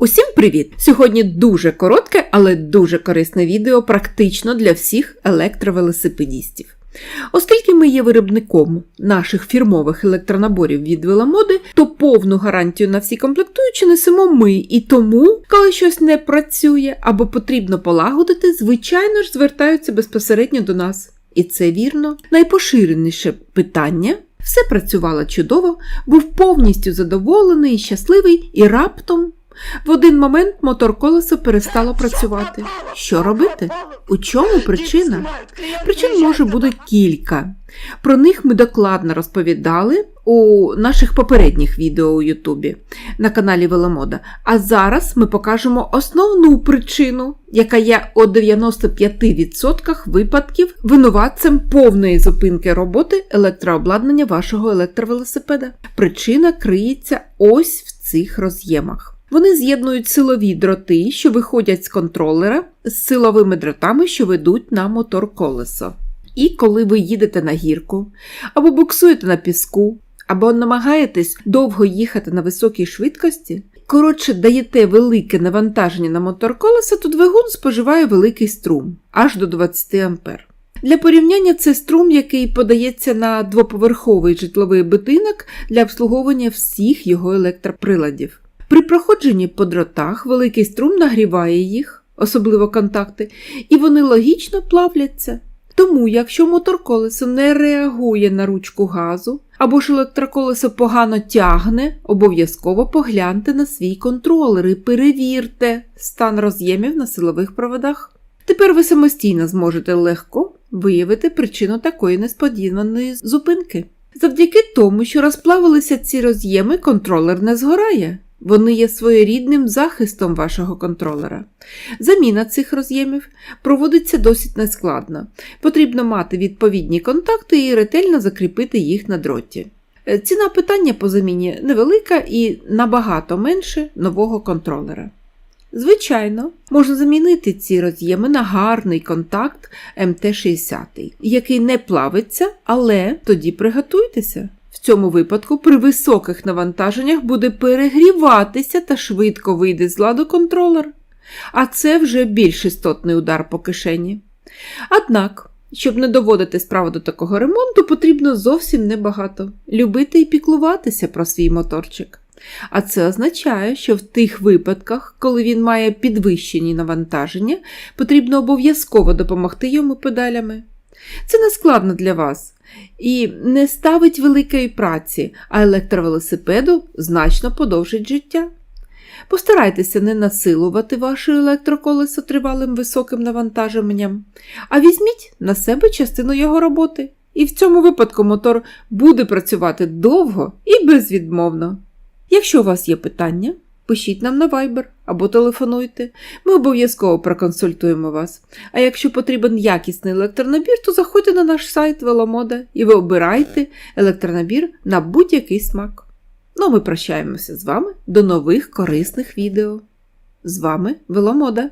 Усім привіт! Сьогодні дуже коротке, але дуже корисне відео практично для всіх електровелосипедістів. Оскільки ми є виробником наших фірмових електронаборів від веломоди, то повну гарантію на всі комплектуючі несемо ми, і тому, коли щось не працює або потрібно полагодити, звичайно ж звертаються безпосередньо до нас. І це вірно. Найпоширеніше питання все працювало чудово, був повністю задоволений і щасливий, і раптом в один момент мотор колеса перестало працювати. Що робити? У чому причина? Причин може бути кілька. Про них ми докладно розповідали у наших попередніх відео у Ютубі на каналі Веломода. А зараз ми покажемо основну причину, яка є у 95% випадків винуватцем повної зупинки роботи електрообладнання вашого електровелосипеда. Причина криється ось в цих роз'ємах. Вони з'єднують силові дроти, що виходять з контролера, з силовими дротами, що ведуть на мотор колесо. І коли ви їдете на гірку, або буксуєте на піску, або намагаєтесь довго їхати на високій швидкості, коротше, даєте велике навантаження на мотор колеса, то двигун споживає великий струм аж до 20 А. Для порівняння це струм, який подається на двоповерховий житловий будинок для обслуговування всіх його електроприладів. При проходженні по дротах великий струм нагріває їх, особливо контакти, і вони логічно плавляться. Тому, якщо мотор колесо не реагує на ручку газу, або ж електроколесо погано тягне, обов'язково погляньте на свій контролер і перевірте стан роз'ємів на силових проводах. Тепер ви самостійно зможете легко виявити причину такої несподіваної зупинки. Завдяки тому, що розплавилися ці роз'єми, контролер не згорає. Вони є своєрідним захистом вашого контролера. Заміна цих роз'ємів проводиться досить нескладно. Потрібно мати відповідні контакти і ретельно закріпити їх на дроті. Е, Ціна питання по заміні невелика і набагато менше нового контролера. Звичайно, можна замінити ці роз'єми на гарний контакт МТ-60, який не плавиться, але тоді приготуйтеся. В цьому випадку при високих навантаженнях буде перегріватися та швидко вийде з ладу контролер. А це вже більш істотний удар по кишені. Однак, щоб не доводити справу до такого ремонту, потрібно зовсім небагато любити і піклуватися про свій моторчик. А це означає, що в тих випадках, коли він має підвищені навантаження, потрібно обов'язково допомогти йому педалями. Це не складно для вас і не ставить великої праці, а електровелосипеду значно подовжить життя. Постарайтеся не насилувати ваше електроколесо тривалим високим навантаженням, а візьміть на себе частину його роботи. І в цьому випадку мотор буде працювати довго і безвідмовно. Якщо у вас є питання, пишіть нам на Viber або телефонуйте. Ми обов'язково проконсультуємо вас. А якщо потрібен якісний електронабір, то заходьте на наш сайт Веломода і ви обирайте електронабір на будь-який смак. Ну, а ми прощаємося з вами до нових корисних відео. З вами Веломода.